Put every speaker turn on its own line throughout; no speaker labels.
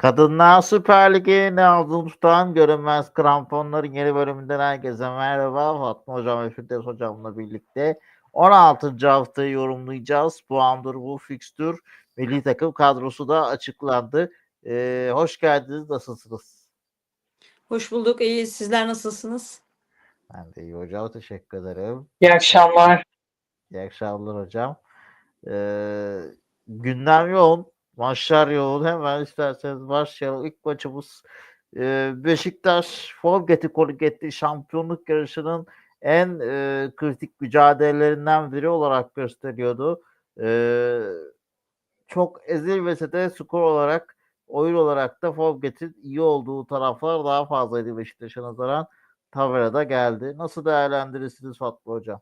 Kadınlar Süper Ligi nabzını tutan görünmez kramponların yeni bölümünden herkese merhaba. Fatma Hocam ve Firdevs Hocam'la birlikte 16. haftayı yorumlayacağız. Bu andır bu fikstür. Milli takım kadrosu da açıklandı. Ee, hoş geldiniz. Nasılsınız?
Hoş bulduk. İyi. Sizler nasılsınız?
Ben de iyi hocam. Teşekkür ederim.
İyi akşamlar.
İyi akşamlar hocam. Ee, gündem yoğun. Maçlar yoğun. Hemen isterseniz başlayalım. İlk maçımız e, Beşiktaş Forget'i konuk etti. Şampiyonluk yarışının en e, kritik mücadelelerinden biri olarak gösteriyordu. E, çok ezilmese de skor olarak oyun olarak da Forget'in iyi olduğu taraflar daha fazlaydı Beşiktaş'a nazaran. Tavera'da geldi. Nasıl değerlendirirsiniz Fatma Hocam?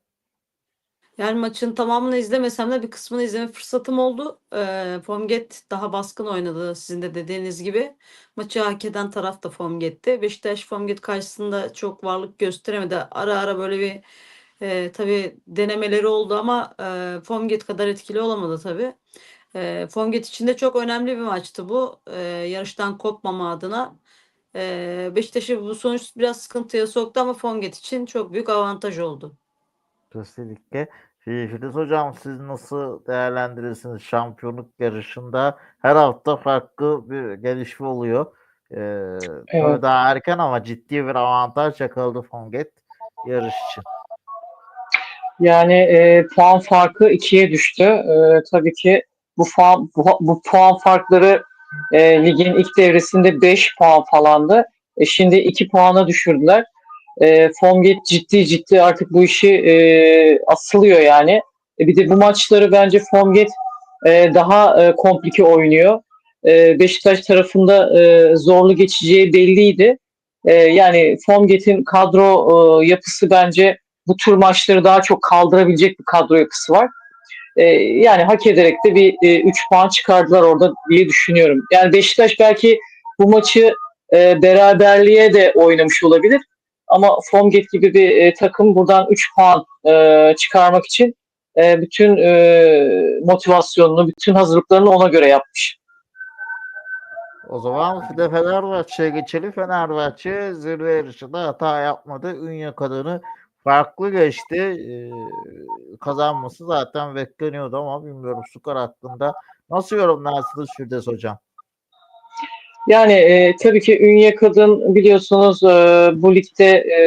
Yani maçın tamamını izlemesem de bir kısmını izleme fırsatım oldu. Ee, Formget daha baskın oynadı sizin de dediğiniz gibi. Maçı hak eden taraf da Formget'ti. Beşiktaş Formget karşısında çok varlık gösteremedi. Ara ara böyle bir e, tabii denemeleri oldu ama e, Formget kadar etkili olamadı tabii. E, Formget için de çok önemli bir maçtı bu. E, yarıştan kopmama adına. E, Beşiktaş'ı bu sonuç biraz sıkıntıya soktu ama Formget için çok büyük avantaj oldu.
Kesinlikle. Filiz Hocam siz nasıl değerlendirirsiniz şampiyonluk yarışında? Her hafta farklı bir gelişme oluyor. Ee,
Evet.
Daha erken ama ciddi bir avantaj yakaladı Fonget yarış için.
Yani e, puan farkı ikiye düştü. E, tabii ki bu, puan, bu, bu puan farkları e, ligin ilk devresinde 5 puan falandı. E, şimdi 2 puana düşürdüler. E, Formgate ciddi ciddi artık bu işi e, asılıyor yani. E, bir de bu maçları bence Formgate e, daha e, komplike oynuyor. E, Beşiktaş tarafında e, zorlu geçeceği belliydi. E, yani Formgate'in kadro e, yapısı bence bu tür maçları daha çok kaldırabilecek bir kadro yapısı var. Ee, yani hak ederek de bir 3 puan çıkardılar orada diye düşünüyorum. Yani Beşiktaş belki bu maçı e, beraberliğe de oynamış olabilir. Ama Formget gibi bir e, takım buradan 3 puan e, çıkarmak için e, bütün e, motivasyonunu, bütün hazırlıklarını ona göre yapmış.
O zaman de Fenerbahçe'ye geçelim. Fenerbahçe zirve yarışında hata yapmadı. Ünye kadını farklı geçti. Ee, kazanması zaten bekleniyordu ama bilmiyorum skor hakkında. Nasıl yorumlarsınız Firdevs Hocam?
Yani e, tabii ki Ünye Kadın biliyorsunuz e, bu ligde e,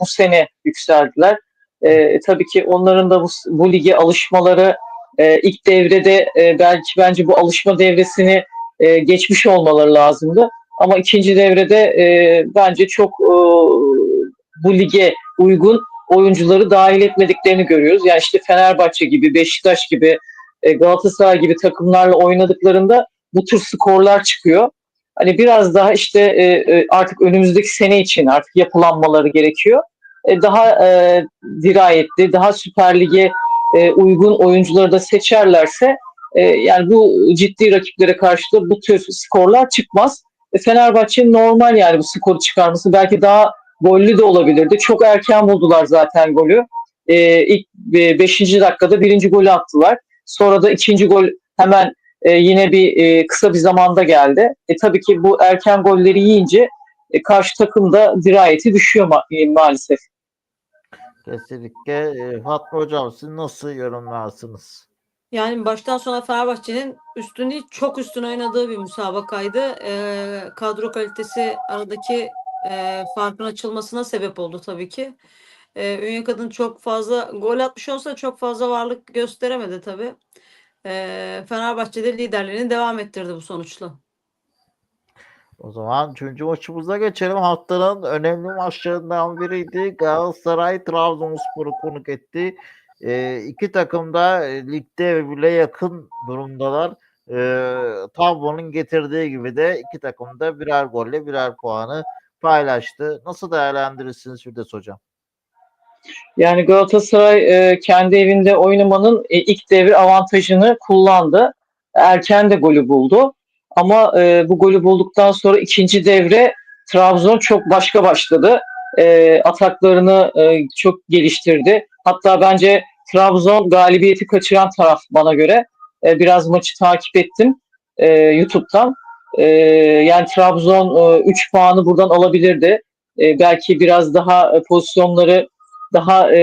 bu sene yükseldiler. E, tabii ki onların da bu, bu lige alışmaları e, ilk devrede e, belki bence bu alışma devresini e, geçmiş olmaları lazımdı. Ama ikinci devrede e, bence çok e, bu lige uygun oyuncuları dahil etmediklerini görüyoruz. Yani işte Fenerbahçe gibi, Beşiktaş gibi, e, Galatasaray gibi takımlarla oynadıklarında bu tür skorlar çıkıyor. Hani biraz daha işte e, e, artık önümüzdeki sene için artık yapılanmaları gerekiyor. E, daha e, dirayetli, daha Süper Lig'e e, uygun oyuncuları da seçerlerse e, yani bu ciddi rakiplere karşı da bu tür skorlar çıkmaz. E, Fenerbahçe'nin normal yani bu skoru çıkarması belki daha gollü de olabilirdi. Çok erken buldular zaten golü. E, ilk 5. E, dakikada birinci golü attılar. Sonra da ikinci gol hemen e, yine bir e, kısa bir zamanda geldi. E, tabii ki bu erken golleri yiyince e, karşı takımda dirayeti düşüyor ma- e, maalesef.
Kesinlikle. E, Fatma Hocam siz nasıl yorumlarsınız?
Yani baştan sona Fenerbahçe'nin üstün değil çok üstün oynadığı bir müsabakaydı. Ee, kadro kalitesi aradaki e, farkın açılmasına sebep oldu tabii ki. Ee, Ünye Kadın çok fazla gol atmış olsa çok fazla varlık gösteremedi tabii. Ee, Fenerbahçe de liderliğini devam ettirdi bu sonuçla.
O zaman üçüncü maçımıza geçelim. Haftanın önemli maçlarından biriydi. Galatasaray Trabzonspor'u konuk etti. E, iki takım da e, ligde birbirine yakın durumdalar. E, tablonun getirdiği gibi de iki takım da birer golle birer puanı paylaştı. Nasıl değerlendirirsiniz Firdevs Hocam?
Yani Galatasaray e, kendi evinde oynamanın e, ilk devir avantajını kullandı. Erken de golü buldu. Ama e, bu golü bulduktan sonra ikinci devre Trabzon çok başka başladı. E, ataklarını e, çok geliştirdi. Hatta bence Trabzon galibiyeti kaçıran taraf bana göre. E, biraz maçı takip ettim e, YouTube'dan. E, yani Trabzon 3 puanı buradan alabilirdi. E, belki biraz daha e, pozisyonları daha e,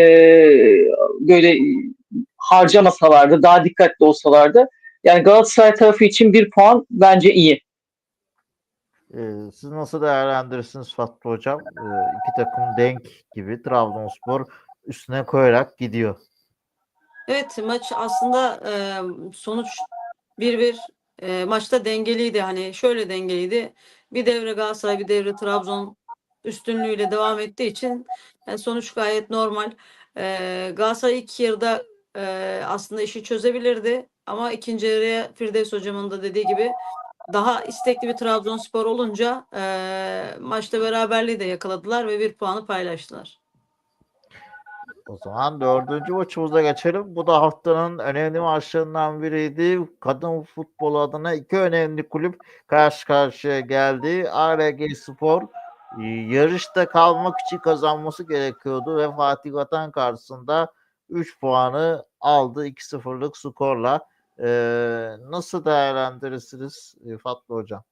böyle harcamasalardı, daha dikkatli olsalardı. Yani Galatasaray tarafı için bir puan bence iyi.
Ee, siz nasıl değerlendirirsiniz Fatih Hocam? Ee, iki takım denk gibi Trabzonspor üstüne koyarak gidiyor.
Evet maç aslında e, sonuç 1-1 e, maçta dengeliydi. Hani şöyle dengeliydi. Bir devre Galatasaray bir devre Trabzon üstünlüğüyle devam ettiği için yani sonuç gayet normal. E, Galatasaray ilk yarıda e, aslında işi çözebilirdi. Ama ikinci yarıya Firdevs hocamın da dediği gibi daha istekli bir Trabzonspor olunca e, maçta beraberliği de yakaladılar ve bir puanı paylaştılar.
O zaman dördüncü maçımıza geçelim. Bu da haftanın önemli maçlarından biriydi. Kadın futbol adına iki önemli kulüp karşı karşıya geldi. ARG Spor yarışta kalmak için kazanması gerekiyordu ve Fatih Vatan karşısında 3 puanı aldı 2-0'lık skorla. Ee, nasıl değerlendirirsiniz e, Fatih Hocam?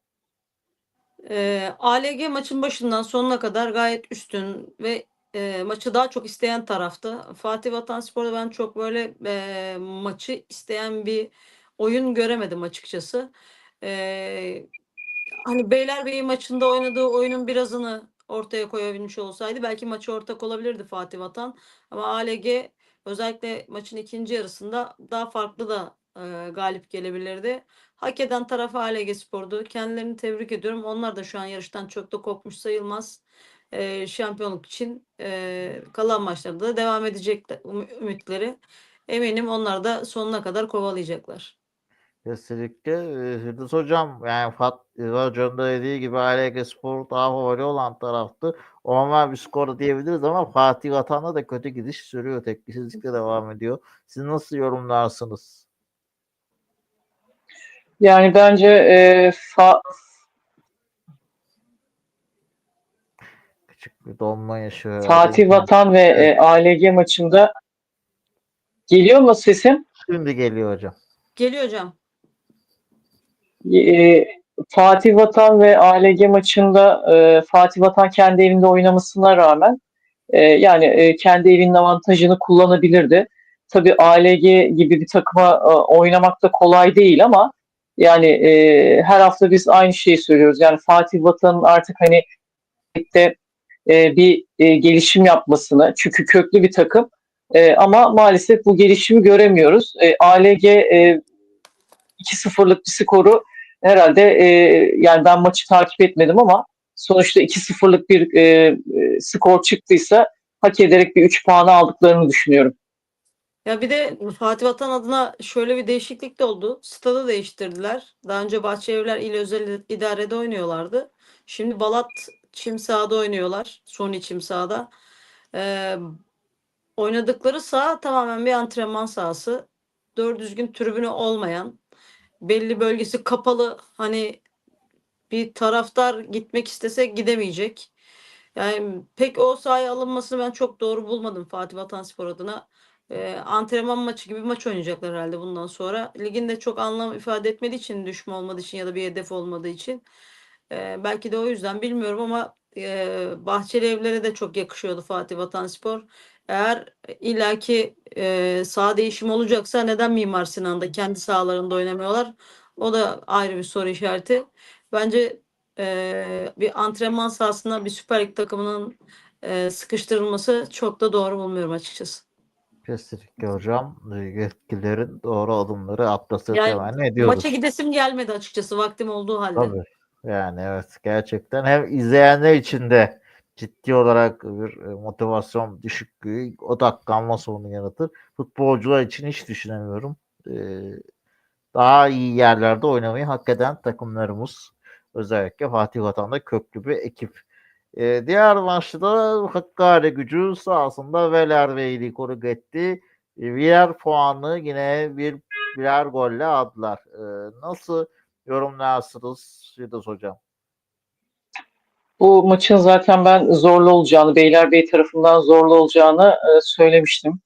E, ALG maçın başından sonuna kadar gayet üstün ve e, maçı daha çok isteyen taraftı. Fatih Vatanspor'da ben çok böyle e, maçı isteyen bir oyun göremedim açıkçası. E, hani Beylerbeyi maçında oynadığı oyunun birazını ortaya koyabilmiş olsaydı belki maçı ortak olabilirdi Fatih Vatan. Ama ALG özellikle maçın ikinci yarısında daha farklı da e, galip gelebilirdi. Hak eden taraf ALG Spor'du. Kendilerini tebrik ediyorum. Onlar da şu an yarıştan çok da kopmuş sayılmaz. E, şampiyonluk için e, kalan maçlarda da devam edecekler üm- ümitleri. Eminim onlar da sonuna kadar kovalayacaklar.
Kesinlikle. Ee, Firdevs Hocam yani Fatih Hocam da dediği gibi ALG Spor daha favori olan taraftı. Normal bir skor diyebiliriz ama Fatih Vatan'da da kötü gidiş sürüyor. Tepkisizlikle devam ediyor. Siz nasıl yorumlarsınız?
Yani bence e, fa-
Küçük bir donma yaşıyor.
Fatih Vatan ve e, ALG maçında geliyor mu sesim?
Şimdi geliyor hocam.
Geliyor hocam.
E, Fatih Vatan ve ALG maçında e, Fatih Vatan kendi evinde oynamasına rağmen e, yani e, kendi evinin avantajını kullanabilirdi. Tabii ALG gibi bir takıma e, oynamak da kolay değil ama yani e, her hafta biz aynı şeyi söylüyoruz. Yani Fatih Vatan'ın artık hani e, bir e, gelişim yapmasını çünkü köklü bir takım e, ama maalesef bu gelişimi göremiyoruz. E, ALG e, 2-0'lık bir skoru herhalde e, yani ben maçı takip etmedim ama sonuçta 2-0'lık bir e, e, skor çıktıysa hak ederek bir 3 puanı aldıklarını düşünüyorum.
Ya bir de Fatih Vatan adına şöyle bir değişiklik de oldu. Stadı değiştirdiler. Daha önce Bahçelievler İl Özel İdare'de oynuyorlardı. Şimdi Balat çim sahada oynuyorlar. Sony çim sahada. Ee, oynadıkları saha tamamen bir antrenman sahası. Doğru düzgün tribünü olmayan, belli bölgesi kapalı. Hani bir taraftar gitmek istese gidemeyecek. Yani pek o sahaya alınmasını ben çok doğru bulmadım Fatih Vatanspor adına. Ee, antrenman maçı gibi maç oynayacaklar herhalde bundan sonra. Liginde çok anlam ifade etmediği için, düşme olmadığı için ya da bir hedef olmadığı için. Ee, belki de o yüzden bilmiyorum ama e, Bahçeli Evlere de çok yakışıyordu Fatih Vatanspor. Eğer illaki e, saha değişimi olacaksa neden Mimar Sinan'da kendi sahalarında oynamıyorlar? O da ayrı bir soru işareti. Bence e, bir antrenman sahasına bir Süper Lig takımının e, sıkıştırılması çok da doğru bulmuyorum açıkçası.
Kesinlikle hocam. Yetkililerin doğru adımları atması
Yani
temenni ediyoruz.
Maça gidesim gelmedi açıkçası vaktim olduğu halde.
Tabii. Yani evet gerçekten hem izleyenler için de ciddi olarak bir e, motivasyon düşüklüğü, odaklanma sorunu yaratır. Futbolcular için hiç düşünemiyorum. Ee, daha iyi yerlerde oynamayı hak eden takımlarımız. Özellikle Fatih Vatan'da köklü bir ekip. Ee, diğer maçta Hakkari gücü sahasında Velerveyli konuk etti. Birer puanı yine bir birer golle aldılar. Nasıl yorumlarsınız Firdevs Hocam?
Bu maçın zaten ben zorlu olacağını, Beylerbeyi tarafından zorlu olacağını e, söylemiştim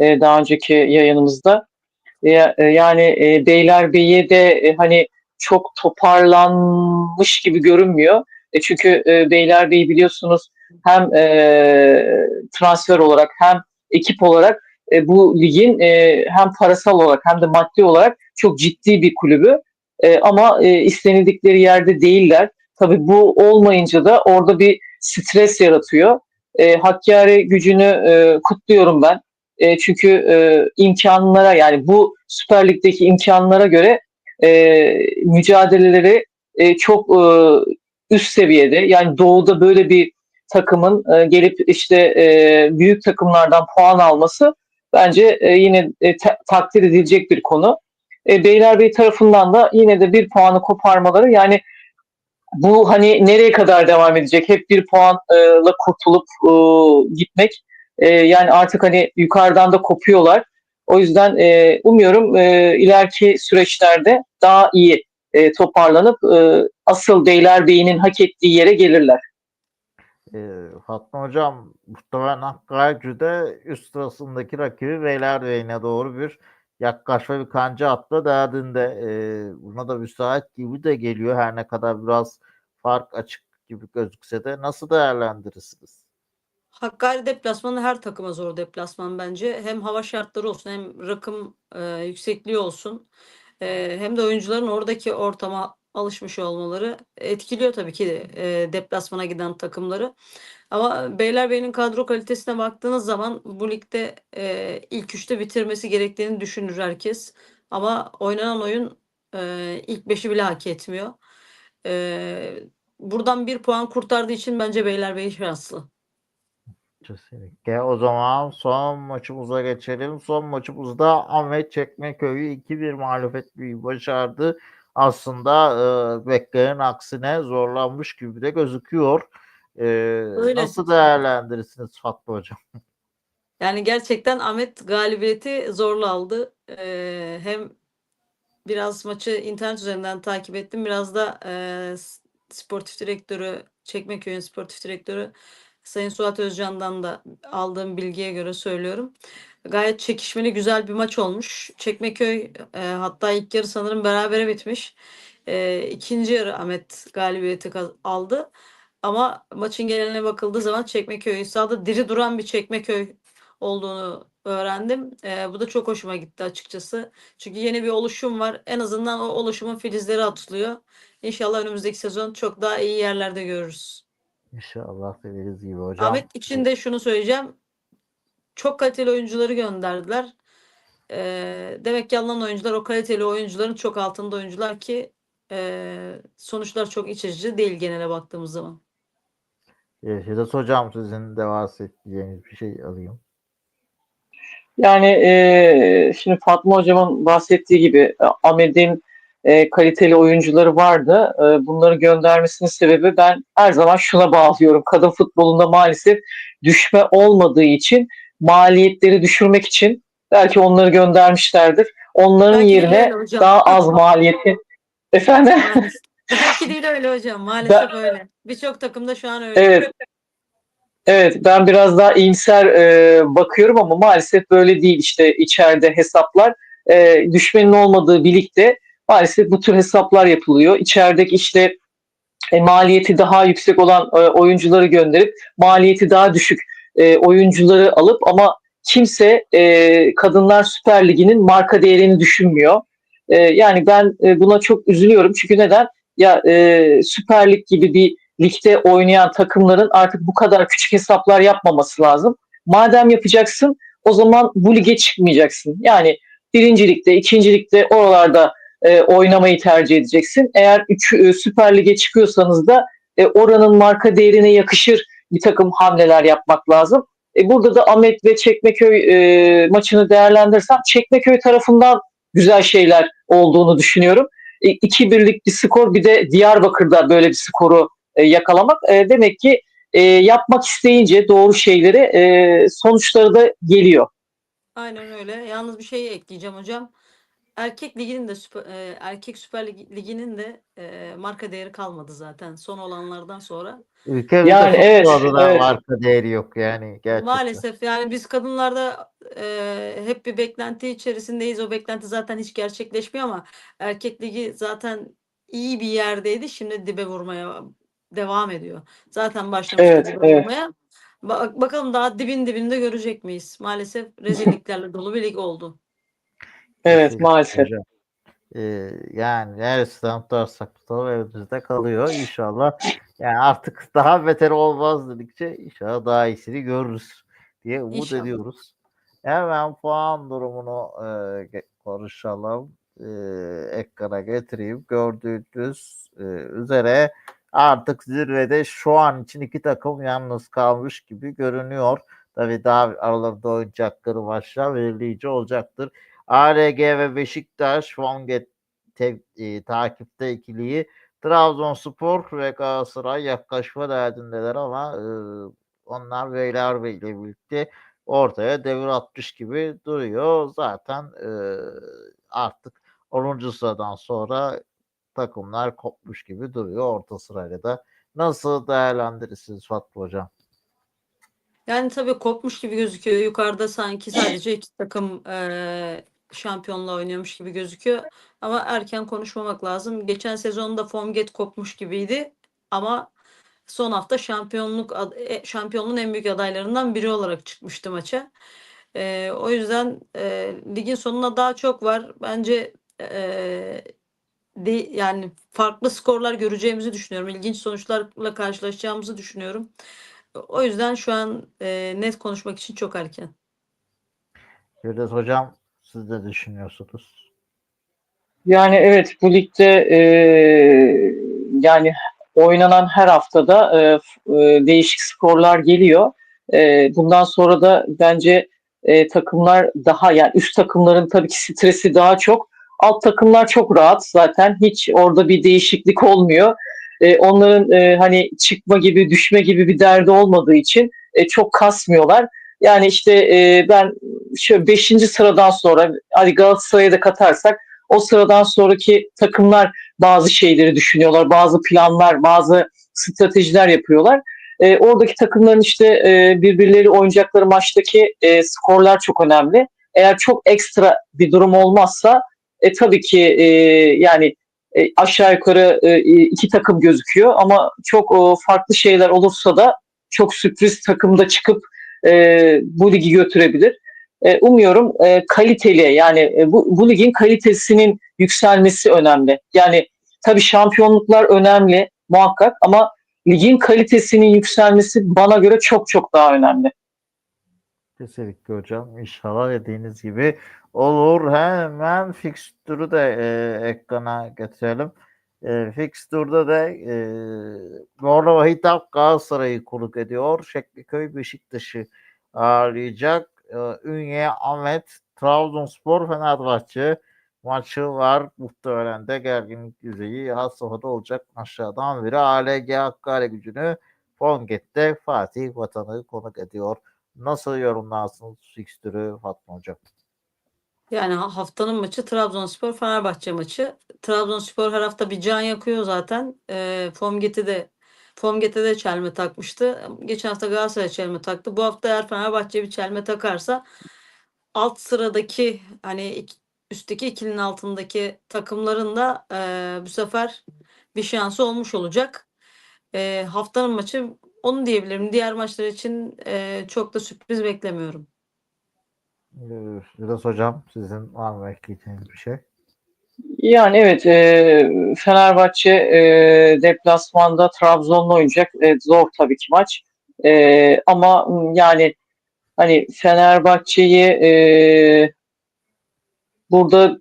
e, daha önceki yayınımızda. E, yani e, Beylerbeyi de hani çok toparlanmış gibi görünmüyor. Çünkü e, Beylerbeyi biliyorsunuz hem transfer olarak hem ekip olarak bu ligin hem parasal olarak hem de maddi olarak çok ciddi bir kulübü. E, ama e, istenildikleri yerde değiller. Tabii bu olmayınca da orada bir stres yaratıyor. E, Hakkari gücünü e, kutluyorum ben. E, çünkü e, imkanlara yani bu Süper Lig'deki imkanlara göre e, mücadeleleri e, çok e, üst seviyede. Yani doğuda böyle bir takımın e, gelip işte e, büyük takımlardan puan alması bence e, yine e, ta- takdir edilecek bir konu. E, Beylerbeyi tarafından da yine de bir puanı koparmaları yani bu hani nereye kadar devam edecek? Hep bir puanla kurtulup e, gitmek. E, yani artık hani yukarıdan da kopuyorlar. O yüzden e, umuyorum e, ileriki süreçlerde daha iyi e, toparlanıp e, asıl Beylerbeyi'nin hak ettiği yere gelirler.
Ee, Fatma Hocam muhtemelen Hakkari'de üst sırasındaki rakibi Beylerbeyi'ne doğru bir yaklaşma bir kanca atma derdinde. Ee, buna da müsait gibi de geliyor her ne kadar biraz fark açık gibi gözükse de nasıl değerlendirirsiniz?
Hakkari deplasmanı her takıma zor deplasman bence. Hem hava şartları olsun hem rakım e, yüksekliği olsun. E, hem de oyuncuların oradaki ortama alışmış olmaları etkiliyor tabii ki e, deplasmana giden takımları. Ama Beylerbeyi'nin kadro kalitesine baktığınız zaman bu ligde e, ilk üçte bitirmesi gerektiğini düşünür herkes. Ama oynanan oyun e, ilk beşi bile hak etmiyor. E, buradan bir puan kurtardığı için bence Beylerbeyi şanslı.
Kesinlikle. O zaman son maçımıza geçelim. Son maçımızda Ahmet Çekmeköy'ü 2-1 mağlup etmeyi başardı. Aslında e, beklenenin aksine zorlanmış gibi de gözüküyor. E,
Öyle.
nasıl değerlendirirsiniz Fatma Hocam?
Yani gerçekten Ahmet galibiyeti zorla aldı. Ee, hem biraz maçı internet üzerinden takip ettim. Biraz da e, sportif direktörü, Çekmeköy'ün sportif direktörü Sayın Suat Özcan'dan da aldığım bilgiye göre söylüyorum. Gayet çekişmeli güzel bir maç olmuş. Çekmeköy e, hatta ilk yarı sanırım berabere bitmiş. E, ikinci yarı Ahmet galibiyeti aldı. Ama maçın geneline bakıldığı zaman Çekmeköy sahada diri duran bir Çekmeköy olduğunu öğrendim. Eee, bu da çok hoşuma gitti açıkçası. Çünkü yeni bir oluşum var. En azından o oluşumun filizleri atılıyor. İnşallah önümüzdeki sezon çok daha iyi yerlerde görürüz.
İnşallah dediğiniz gibi hocam.
Ahmet için de şunu söyleyeceğim. Çok kaliteli oyuncuları gönderdiler. Eee, demek ki alınan oyuncular o kaliteli oyuncuların çok altında oyuncular ki eee, sonuçlar çok iç açıcı değil genele baktığımız zaman.
E, Sedat Hocam sizin de bahsedeceğiniz bir şey alayım.
Yani e, şimdi Fatma Hocam'ın bahsettiği gibi e, Ahmet'in e, kaliteli oyuncuları vardı. E, bunları göndermesinin sebebi ben her zaman şuna bağlıyorum. Kadın futbolunda maalesef düşme olmadığı için maliyetleri düşürmek için belki onları göndermişlerdir. Onların
Belki
yerine daha az maliyeti efendim
Maalesef. Belki değil öyle hocam. Maalesef öyle. Birçok takımda şu an öyle.
Evet. Evet ben biraz daha iyimser e, bakıyorum ama maalesef böyle değil işte içeride hesaplar. E, düşmenin olmadığı birlikte maalesef bu tür hesaplar yapılıyor. İçerideki işte e, maliyeti daha yüksek olan e, oyuncuları gönderip maliyeti daha düşük e, oyuncuları alıp ama kimse e, Kadınlar Süper Ligi'nin marka değerini düşünmüyor. E, yani ben e, buna çok üzülüyorum çünkü neden? Ya e, Süper Lig gibi bir ligde oynayan takımların artık bu kadar küçük hesaplar yapmaması lazım. Madem yapacaksın o zaman bu lige çıkmayacaksın. Yani birinci ligde, ikinci ligde oralarda e, oynamayı tercih edeceksin. Eğer üç, e, Süper Lig'e çıkıyorsanız da e, oranın marka değerine yakışır bir takım hamleler yapmak lazım. E, burada da Ahmet ve Çekmeköy e, maçını değerlendirsem Çekmeköy tarafından güzel şeyler olduğunu düşünüyorum. E, iki birlik bir skor bir de Diyarbakır'da böyle bir skoru e, yakalamak. E, demek ki e, yapmak isteyince doğru şeyleri e, sonuçları da geliyor.
Aynen öyle. Yalnız bir şey ekleyeceğim hocam. Erkek liginin de süper, e, erkek süper Lig- liginin de e, marka değeri kalmadı zaten son olanlardan sonra.
Ülkemizde
Yani evet,
adına
evet.
marka değeri yok yani gerçekten.
Maalesef yani biz kadınlarda e, hep bir beklenti içerisindeyiz. O beklenti zaten hiç gerçekleşmiyor ama erkek ligi zaten iyi bir yerdeydi. Şimdi dibe vurmaya devam ediyor. Zaten başlamıştı
Evet,
dibe
evet.
vurmaya. Ba- bakalım daha dibin dibinde görecek miyiz? Maalesef rezilliklerle dolu bir lig oldu.
Evet
Kesinlikle
maalesef.
Ee, yani neresinden tutarsak tutalım elimizde kalıyor inşallah. Yani artık daha beter olmaz dedikçe inşallah daha iyisini görürüz diye umut
İnşallah.
ediyoruz. Hemen puan durumunu e, konuşalım. E, ekrana getireyim. Gördüğünüz e, üzere artık zirvede şu an için iki takım yalnız kalmış gibi görünüyor. Tabii daha aralarında oynayacakları maçlar belirleyici olacaktır. ARG ve Beşiktaş Fonget te- e, takipte ikiliyi Trabzonspor ve Galatasaray yaklaşma derdindeler ama e, onlar Beylerbeyi ile birlikte ortaya devir atmış gibi duruyor. Zaten e, artık 10. sıradan sonra takımlar kopmuş gibi duruyor orta sırayla da. Nasıl değerlendirirsiniz Fatma Hocam?
Yani tabii kopmuş gibi gözüküyor. Yukarıda sanki sadece iki takım eee şampiyonla oynuyormuş gibi gözüküyor. Ama erken konuşmamak lazım. Geçen sezonda Formget kopmuş gibiydi. Ama son hafta şampiyonluk e, şampiyonluğun en büyük adaylarından biri olarak çıkmıştı maça. Eee, o yüzden eee, ligin sonuna daha çok var. Bence eee, de, yani farklı skorlar göreceğimizi düşünüyorum. İlginç sonuçlarla karşılaşacağımızı düşünüyorum. O yüzden şu an e, net konuşmak için çok erken.
Firdevs Hocam siz de düşünüyorsunuz.
Yani evet bu ligde e, yani oynanan her haftada e, e, değişik skorlar geliyor. E, bundan sonra da bence e, takımlar daha yani üst takımların tabii ki stresi daha çok. Alt takımlar çok rahat zaten hiç orada bir değişiklik olmuyor. E, onların e, hani çıkma gibi düşme gibi bir derdi olmadığı için e, çok kasmıyorlar. Yani işte e, ben şöyle 5. sıradan sonra hadi Galatasaray'a da katarsak o sıradan sonraki takımlar bazı şeyleri düşünüyorlar, bazı planlar, bazı stratejiler yapıyorlar. E, oradaki takımların işte e, birbirleri oynayacakları maçtaki e, skorlar çok önemli. Eğer çok ekstra bir durum olmazsa e, tabii ki e, yani e, aşağı yukarı e, iki takım gözüküyor ama çok e, farklı şeyler olursa da çok sürpriz takımda çıkıp e, bu ligi götürebilir. E, umuyorum e, kaliteli yani e, bu, bu ligin kalitesinin yükselmesi önemli. Yani tabii şampiyonluklar önemli muhakkak ama ligin kalitesinin yükselmesi bana göre çok çok daha önemli.
Kesinlikle hocam. İnşallah dediğiniz gibi olur. Hemen fikstürü de e, ekrana getirelim. E, fikstürde de e, Bornova Hitap Galatasaray'ı konuk ediyor. Şekliköy Beşiktaş'ı ağırlayacak. E, Ünye Ahmet Trabzonspor Fenerbahçe maçı var. Muhtemelen de gerginlik düzeyi has safhada olacak aşağıdan biri. ALG Hakkari gücünü Fonget'te Fatih Vatan'ı konuk ediyor. Nasıl yorumlarsınız fikstürü Fatma Hocam?
Yani ha- haftanın maçı Trabzonspor Fenerbahçe maçı. Trabzonspor her hafta bir can yakıyor zaten. E, Formget'i de Formget'e de çelme takmıştı. Geçen hafta Galatasaray çelme taktı. Bu hafta eğer Fenerbahçe bir çelme takarsa alt sıradaki hani ik- üstteki ikilinin altındaki takımların da e, bu sefer bir şansı olmuş olacak. E, haftanın maçı onu diyebilirim. Diğer maçlar için e, çok da sürpriz beklemiyorum.
Ee, Firdevs Hocam sizin var mı ekleyeceğiniz bir şey?
Yani evet e, Fenerbahçe e, deplasmanda Trabzon'la oynayacak. E, zor tabii ki maç. E, ama yani hani Fenerbahçe'yi e, burada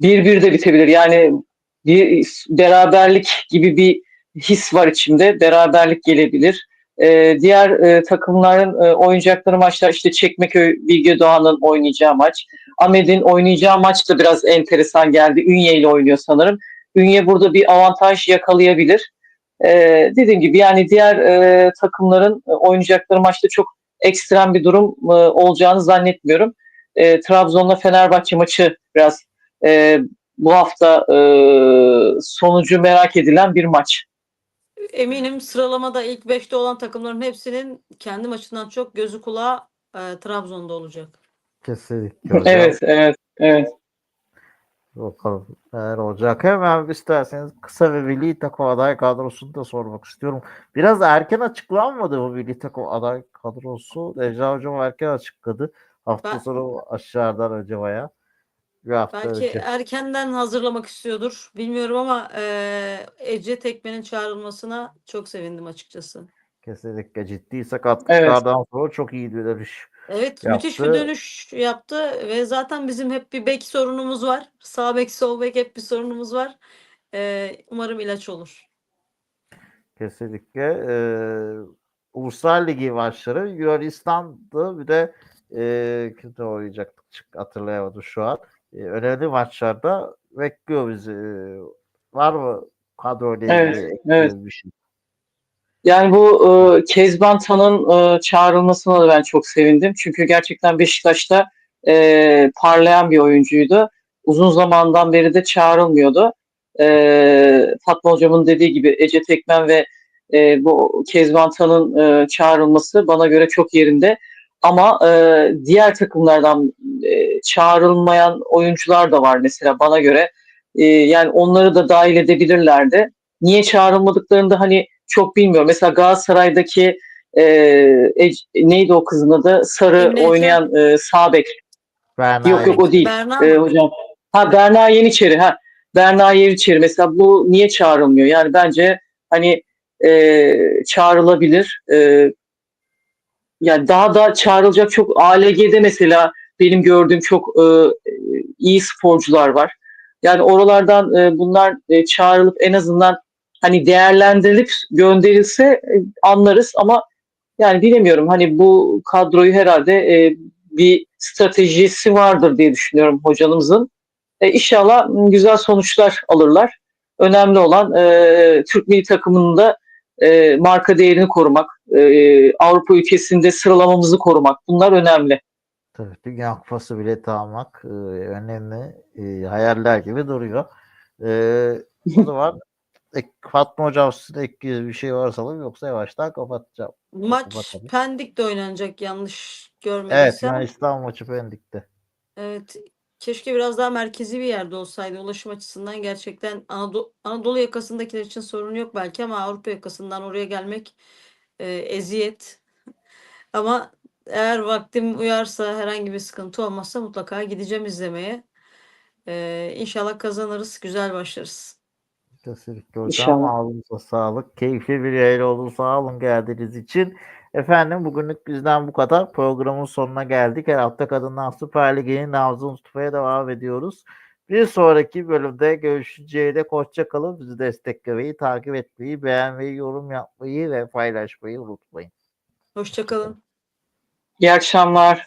bir bir de bitebilir. Yani bir beraberlik gibi bir his var içimde. Beraberlik gelebilir. E, diğer e, takımların e, oynayacakları maçlar işte Çekmeköy Bilge Doğan'ın oynayacağı maç. Ahmet'in oynayacağı maç da biraz enteresan geldi. Ünye ile oynuyor sanırım. Ünye burada bir avantaj yakalayabilir. Ee, dediğim gibi yani diğer e, takımların e, oynayacakları maçta çok ekstrem bir durum e, olacağını zannetmiyorum. E, Trabzon'la Fenerbahçe maçı biraz e, bu hafta e, sonucu merak edilen bir maç.
Eminim sıralamada ilk 5'te olan takımların hepsinin kendi maçından çok gözü kulağı e, Trabzon'da olacak.
Kesinlikle hocam.
Evet, evet, evet.
Bakalım neler olacak. Hemen isterseniz kısa ve milli takım aday kadrosunu da sormak istiyorum. Biraz erken açıklanmadı bu milli takım aday kadrosu. Ejder Hocam erken açıkladı. Hafta
Ben-
sonu aşağıdan önce baya. Bir hafta
Belki
önce.
erkenden hazırlamak istiyordur. Bilmiyorum ama eee Ece Tekmen'in çağrılmasına çok sevindim açıkçası.
Kesinlikle ciddi sakatlıklardan sonra çok iyi bir dönüş.
Evet, müthiş bir
Yaptı.
dönüş yaptı ve zaten bizim hep bir bek sorunumuz var. Sağ bek, sol bek hep bir sorunumuz var. Eee, umarım ilaç olur.
Kesinlikle. Ee, Uluslar Ligi maçları Yunanistan'dı. Bir de e, kimde oynayacaktık hatırlayamadım şu an. Ee, önemli maçlarda bekliyor bizi. Ee, var mı
Evet,
ilgili
evet.
bir şey?
Yani bu e, Kezban Tan'ın e, çağrılmasına da ben çok sevindim. Çünkü gerçekten Beşiktaş'ta e, parlayan bir oyuncuydu. Uzun zamandan beri de çağrılmıyordu. E, Fatma Hocam'ın dediği gibi Ece Tekmen ve e, bu Kezban Tan'ın e, çağrılması bana göre çok yerinde. Ama e, diğer takımlardan e, çağrılmayan oyuncular da var mesela bana göre. E, yani onları da dahil edebilirlerdi. Niye çağrılmadıklarını da hani çok bilmiyorum. Mesela Galatasaray'daki e, Ece- neydi o kızın adı? Sarı
Emre
oynayan e, sağ bek.
Berna
Yok yok o değil.
Berna
E, hocam. Ha Berna Yeniçeri. Ha Berna Yeniçeri mesela bu niye çağrılmıyor? Yani bence hani e, çağrılabilir. E, yani daha da çağrılacak çok ALG'de mesela benim gördüğüm çok e, iyi sporcular var. Yani oralardan e, bunlar e, çağrılıp en azından hani değerlendirilip gönderilse e, anlarız ama yani bilemiyorum hani bu kadroyu herhalde e, bir stratejisi vardır diye düşünüyorum hocanımızın. E, inşallah güzel sonuçlar alırlar. Önemli olan e, Türk milli takımının da e, marka değerini korumak, e, Avrupa ülkesinde sıralamamızı korumak. Bunlar önemli.
Tabii Dünya Kupası bileti almak e, önemli. E, hayaller gibi duruyor. E, o zaman ek, Fatma Hocam sizin bir şey varsa alayım yoksa yavaştan kapatacağım.
Maç
bakalım.
Pendik'te oynanacak yanlış
Evet
görmediysem.
Yunanistan maçı Pendik'te.
Evet, keşke biraz daha merkezi bir yerde olsaydı ulaşım açısından gerçekten Anadolu, Anadolu yakasındakiler için sorun yok belki ama Avrupa yakasından oraya gelmek e, eziyet. Ama eğer vaktim uyarsa herhangi bir sıkıntı olmazsa mutlaka gideceğim izlemeye. E, inşallah kazanırız, güzel başlarız.
Kesinlikle hocam.
İnşallah.
Ağzınıza sağlık. Keyifli bir yayın oldu. Sağ olun geldiğiniz için. Efendim bugünlük bizden bu kadar. Programın sonuna geldik. Her hafta Kadınlar Süper Ligi'nin nabzını tutmaya devam ediyoruz. Bir sonraki bölümde görüşeceğe dek hoşça kalın. Bizi desteklemeyi, takip etmeyi, beğenmeyi, yorum yapmayı ve paylaşmayı unutmayın.
Hoşça kalın.
İyi akşamlar.